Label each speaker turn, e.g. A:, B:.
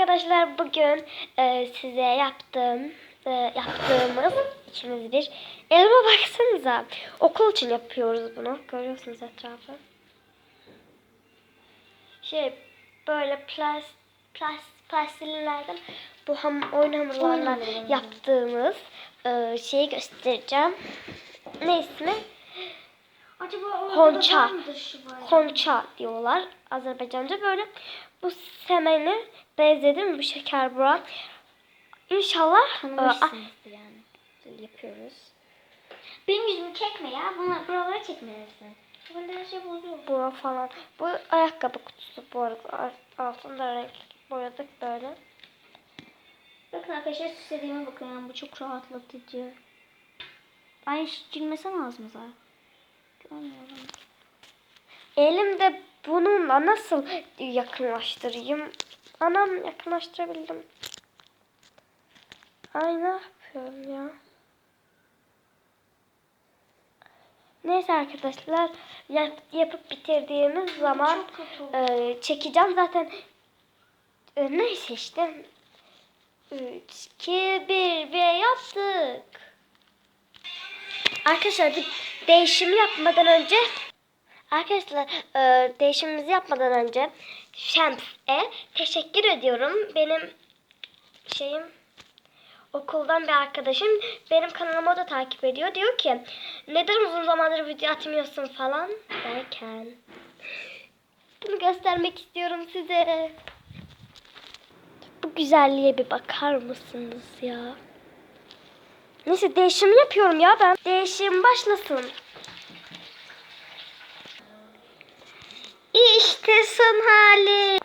A: arkadaşlar bugün e, size yaptığım e, yaptığımız ikimiz bir elime baksanıza. Okul için yapıyoruz bunu. Görüyorsunuz etrafı. Şey böyle plas, plas, plastillerden bu ham, oyun hamurlarından. yaptığımız e, şeyi göstereceğim. Ne ismi?
B: Acaba
A: Honça. Konça diyorlar Azerbaycanca böyle bu semeni benzedim bu şeker buran. İnşallah e,
B: Tanımışsınızdır yani. Yapıyoruz. Benim yüzümü çekme ya. Buna buralara çekmelisin. Burada her şey bozuyor.
A: bu falan. Bu ayakkabı kutusu bu arada altında renk boyadık böyle.
B: Bakın arkadaşlar süslediğime bakın. Yani bu çok rahatlatıcı. Ay hiç girmesene ağzımıza. Görmüyorum.
A: Elimde bununla nasıl yakınlaştırayım? Anam yakınlaştırabildim. Ay ne yapıyorum ya? Neyse arkadaşlar yap- yapıp bitirdiğimiz zaman e, çekeceğim zaten. E, neyse işte. 3, 2, 1 ve yaptık. Arkadaşlar bir değişimi yapmadan önce Arkadaşlar e, değişimimizi yapmadan önce Şems'e teşekkür ediyorum. Benim şeyim okuldan bir arkadaşım benim kanalımı o da takip ediyor. Diyor ki neden uzun zamandır video atmıyorsun falan derken bunu göstermek istiyorum size. Bu güzelliğe bir bakar mısınız ya? Neyse değişimi yapıyorum ya ben. Değişim başlasın. İşte son hali.